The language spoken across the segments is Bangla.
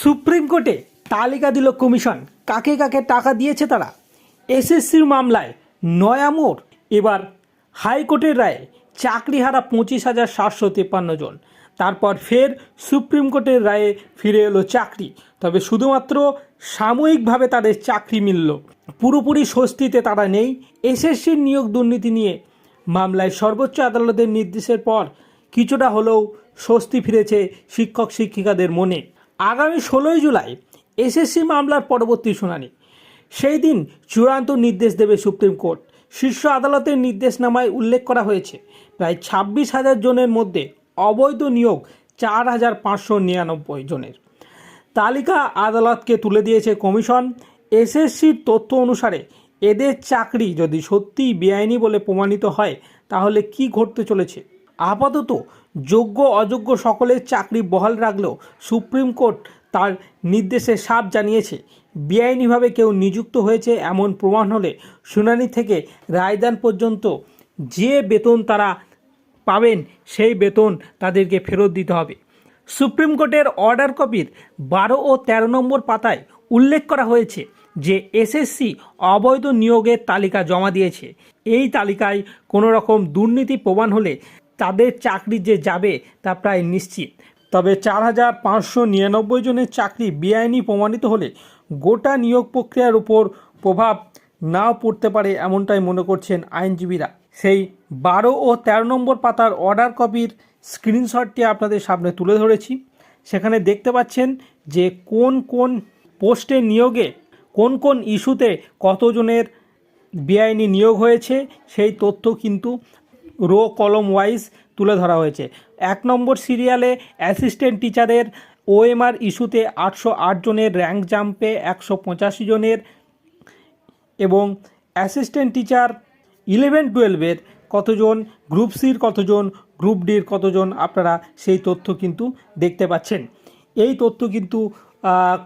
সুপ্রিম কোর্টে তালিকা দিল কমিশন। কাকে কাকে টাকা দিয়েছে তারা? এসএসসির মামলায় নয়া মোড়। এবার হাইকোর্টের রায়ে চাকরিহারা পঁচিশ হাজার সাতশো তেপান্ন জন। তারপর ফের সুপ্রিম কোর্টের রায়ে ফিরে এলো চাকরি। তবে শুধুমাত্র সাময়িকভাবে তাদের চাকরি মিলল। পুরোপুরি স্বস্তিতে তারা নেই। এসএসসির নিয়োগ দুর্নীতি নিয়ে মামলায় সর্বোচ্চ আদালতের নির্দেশের পর কিছুটা হলেও স্বস্তি ফিরেছে শিক্ষক শিক্ষিকাদের মনে। আগামী ষোলোই জুলাই এসএসসি মামলার পরবর্তী শুনানি। সেই দিন চূড়ান্ত নির্দেশ দেবে সুপ্রিম কোর্ট। শীর্ষ আদালতের নির্দেশনামায় উল্লেখ করা হয়েছে, প্রায় ছাব্বিশ হাজার জনের মধ্যে অবৈধ নিয়োগ চার হাজার পাঁচশো নিরানব্বই জনের। তালিকা আদালতকে তুলে দিয়েছে কমিশন। এসএসসির তথ্য অনুসারে, এদের চাকরি যদি সত্যিই বেআইনি বলে প্রমাণিত হয়, তাহলে কি ঘটতে চলেছে? আপাতত যোগ্য অযোগ্য সকলের চাকরি বহাল রাখলেও সুপ্রিম কোর্ট তার নির্দেশে সাপ জানিয়েছে, বেআইনিভাবে কেউ নিযুক্ত হয়েছে এমন প্রমাণ হলে শুনানি থেকে রায়দান পর্যন্ত যে বেতন তারা পাবেন সেই বেতন তাদেরকে ফেরত দিতে হবে। সুপ্রিম কোর্টের অর্ডার কপির বারো ও ১৩ নম্বর পাতায় উল্লেখ করা হয়েছে যে এসএসসি অবৈধ নিয়োগের তালিকা জমা দিয়েছে। এই তালিকায় কোনো রকম দুর্নীতি প্রমাণ হলে তাদের চাকরি যে যাবে তা প্রায় নিশ্চিত। তবে চার হাজার পাঁচশো নিরানব্বই জনের চাকরি বেআইনি প্রমাণিত হলে গোটা নিয়োগ প্রক্রিয়ার উপর প্রভাব নাও পড়তে পারে এমনটাই মনে করছেন আইনজীবীরা। সেই বারো ও ১৩ নম্বর পাতার অর্ডার কপির স্ক্রিনশটটি আপনাদের সামনে তুলে ধরেছি। সেখানে দেখতে পাচ্ছেন যে কোন কোন পোস্টে নিয়োগে, কোন কোন ইস্যুতে কতজনের বেআইনি নিয়োগ হয়েছে, সেই তথ্য কিন্তু রো কলম ওয়াইজ তুলে ধরা হয়েছে। এক নম্বর সিরিয়ালে অ্যাসিস্ট্যান্ট টিচারের ওএমআর ইস্যুতে আটশো আট জনের র্যাঙ্ক জাম্পে একশো পঁচাশি জনের এবং অ্যাসিস্ট্যান্ট টিচার ইলেভেন টুয়েলভের কতজন গ্রুপ সির কতজন গ্রুপ ডির কতজন, আপনারা সেই তথ্য কিন্তু দেখতে পাচ্ছেন। এই তথ্য কিন্তু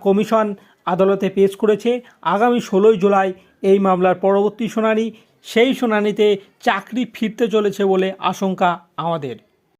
কমিশন আদালতে পেশ করেছে। আগামী ষোলোই জুলাই এই মামলার পরবর্তী শুনানি। সেই শুনানিতে চাকরি ফিরতে চলেছে বলে আশঙ্কা আমাদের।